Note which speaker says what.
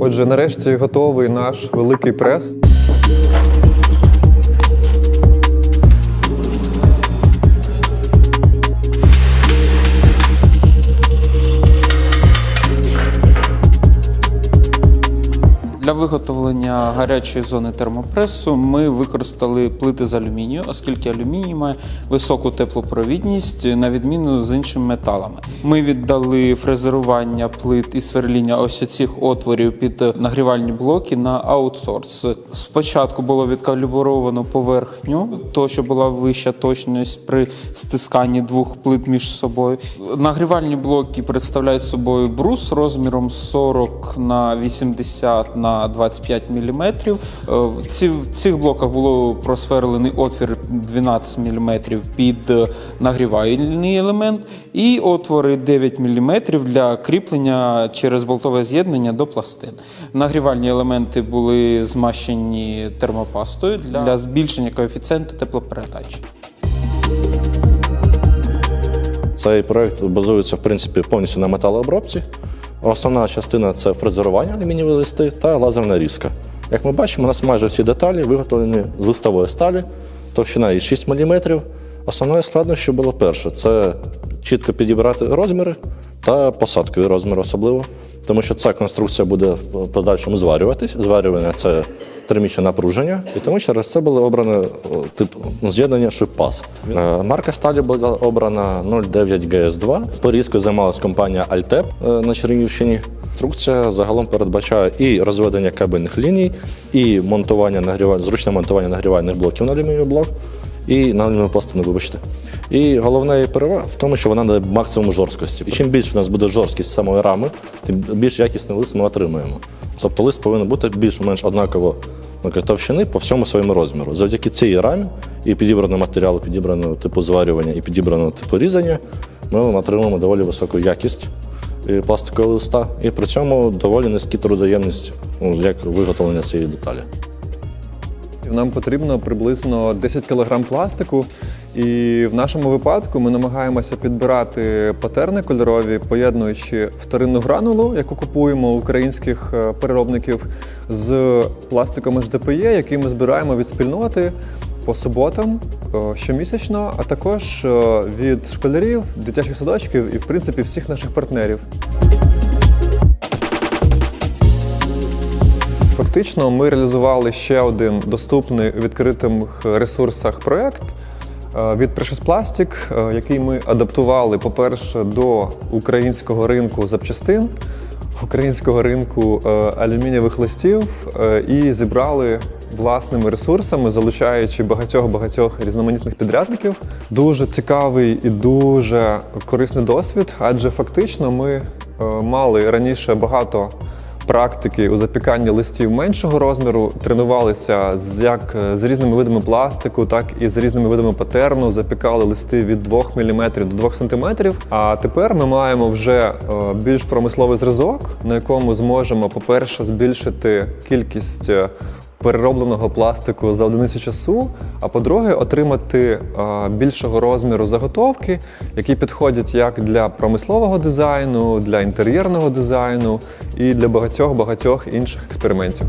Speaker 1: Отже, нарешті готовий наш великий прес.
Speaker 2: Для виготовлення гарячої зони термопресу ми використали плити з алюмінію, оскільки алюміній має високу теплопровідність на відміну з іншими металами. Ми віддали фрезерування плит і сверління ось цих отворів під нагрівальні блоки на аутсорс. Спочатку було відкалібровано поверхню, то що була вища точність при стисканні двох плит між собою. Нагрівальні блоки представляють собою брус розміром 40 на 80 на 25 мм. В цих блоках було просверлений отвір 12 мм під е, нагрівальний елемент і отвори 9 мм для кріплення через болтове з'єднання до пластин. Нагрівальні елементи були змащені термопастою для, для збільшення коефіцієнту теплопередачі.
Speaker 3: Цей проект базується в принципі повністю на металообробці. Основна частина це фрезерування алюмінієві листи та лазерна різка. Як ми бачимо, у нас майже всі деталі виготовлені з листової сталі, товщина її 6 мм. Основною складнощою було перше це чітко підібрати розміри та посадкові розміри особливо, тому що ця конструкція буде в подальшому зварюватись. Зварювання це термічне напруження, і тому через це було обрано тип ну, з'єднання шип-пас. Е, Марка сталі була обрана 09 GS2. Порізкою займалась компанія Altep е, на Чернігівщині. Конструкція загалом передбачає і розведення кабельних ліній, і монтування нагрівань, зручне монтування нагрівальних блоків на алюмінієвий блок і на алюмінієву пластину, вибачте. І головна її перевага в тому, що вона дає максимум жорсткості. І чим більше у нас буде жорсткість самої рами, тим більш якісний лист ми отримаємо. Тобто лист повинен бути більш-менш однаково товщини по всьому своєму розміру. Завдяки цій рамі і підібраного матеріалу, підібраного типу зварювання і підібраного типу різання, ми отримуємо доволі високу якість е, пластикового листа, і при цьому доволі низькі трудоємність, ну, як виготовлення цієї деталі.
Speaker 1: Нам потрібно приблизно 10 кг пластику. І в нашому випадку ми намагаємося підбирати патерни кольорові, поєднуючи вторинну гранулу, яку купуємо українських е, переробників, з пластиком HDPE, який ми збираємо від спільноти по суботам е, щомісячно, а також е, від школярів, дитячих садочків і, в принципі, всіх наших партнерів. Фактично, ми реалізували ще один доступний в відкритих ресурсах проєкт е, від Precious Plastic, е, який ми адаптували, по-перше, до українського ринку запчастин, українського ринку е, алюмінієвих листів і зібрали власними ресурсами, залучаючи багатьох-багатьох різноманітних підрядників. Дуже цікавий і дуже корисний досвід, адже фактично ми мали раніше багато практики у запіканні листів меншого розміру, тренувалися з як з різними видами пластику, так і з різними видами патерну. Запікали листи від 2 мм до 2 см. А тепер ми маємо вже е, більш промисловий зразок, на якому зможемо, по-перше, збільшити кількість. Переробленого пластику за одиницю часу, а по-друге, отримати е, більшого розміру заготовки, які підходять як для промислового дизайну, для інтер'єрного дизайну і для багатьох багатьох інших експериментів.